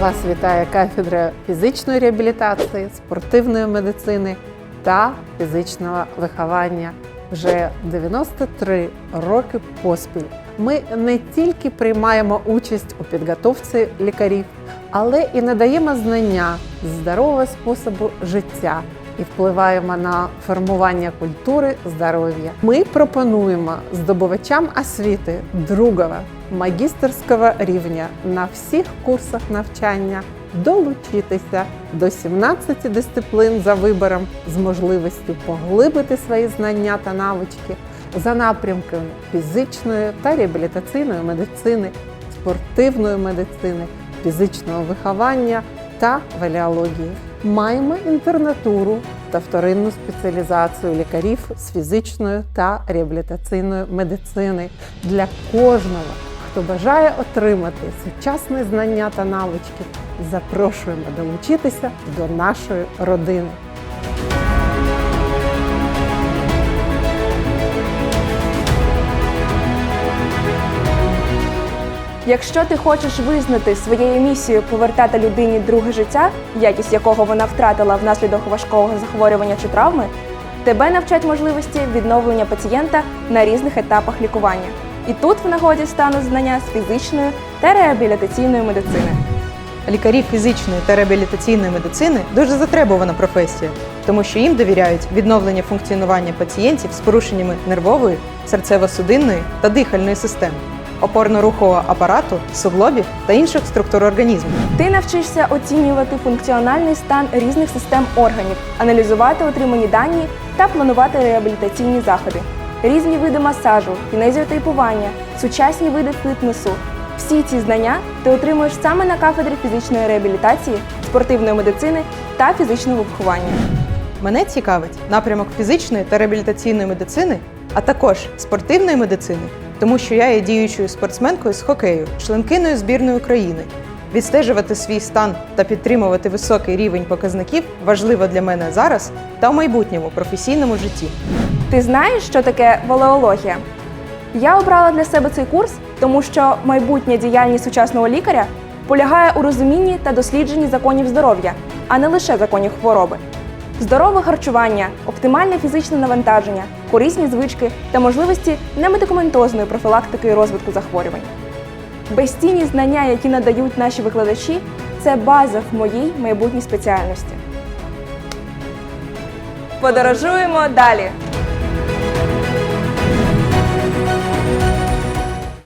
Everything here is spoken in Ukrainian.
Вас вітає кафедра фізичної реабілітації, спортивної медицини та фізичного виховання. Вже 93 роки поспіль. Ми не тільки приймаємо участь у підготовці лікарів, але і надаємо знання здорового способу життя і впливаємо на формування культури здоров'я. Ми пропонуємо здобувачам освіти другого магістерського рівня на всіх курсах навчання долучитися до 17 дисциплин за вибором з можливістю поглибити свої знання та навички за напрямками фізичної та реабілітаційної медицини, спортивної медицини, фізичного виховання та валіології. Маємо інтернатуру та вторинну спеціалізацію лікарів з фізичної та реабілітаційної медицини для кожного, хто бажає отримати сучасні знання та навички. Запрошуємо долучитися до нашої родини. Якщо ти хочеш визнати своєю місією повертати людині друге життя, якість якого вона втратила внаслідок важкого захворювання чи травми, тебе навчать можливості відновлення пацієнта на різних етапах лікування. І тут в нагоді стануть знання з фізичної та реабілітаційної медицини. Лікарі фізичної та реабілітаційної медицини дуже затребувана професія, тому що їм довіряють відновлення функціонування пацієнтів з порушеннями нервової, серцево-судинної та дихальної систем, опорно-рухового апарату, суглобів та інших структур організму. Ти навчишся оцінювати функціональний стан різних систем органів, аналізувати отримані дані та планувати реабілітаційні заходи, різні види масажу, кінезіотейпування, сучасні види фітнесу. Всі ці знання ти отримуєш саме на кафедрі фізичної реабілітації, спортивної медицини та фізичного виховання. Мене цікавить напрямок фізичної та реабілітаційної медицини, а також спортивної медицини, тому що я є діючою спортсменкою з хокею, членкиною збірної України. Відстежувати свій стан та підтримувати високий рівень показників важливо для мене зараз та в майбутньому професійному житті. Ти знаєш, що таке валеологія? Я обрала для себе цей курс, тому що майбутня діяльність сучасного лікаря полягає у розумінні та дослідженні законів здоров'я, а не лише законів хвороби. Здорове харчування, оптимальне фізичне навантаження, корисні звички та можливості немедикаментозної профілактики і розвитку захворювань. Безцінні знання, які надають наші викладачі, це база в моїй майбутній спеціальності. Подорожуємо далі!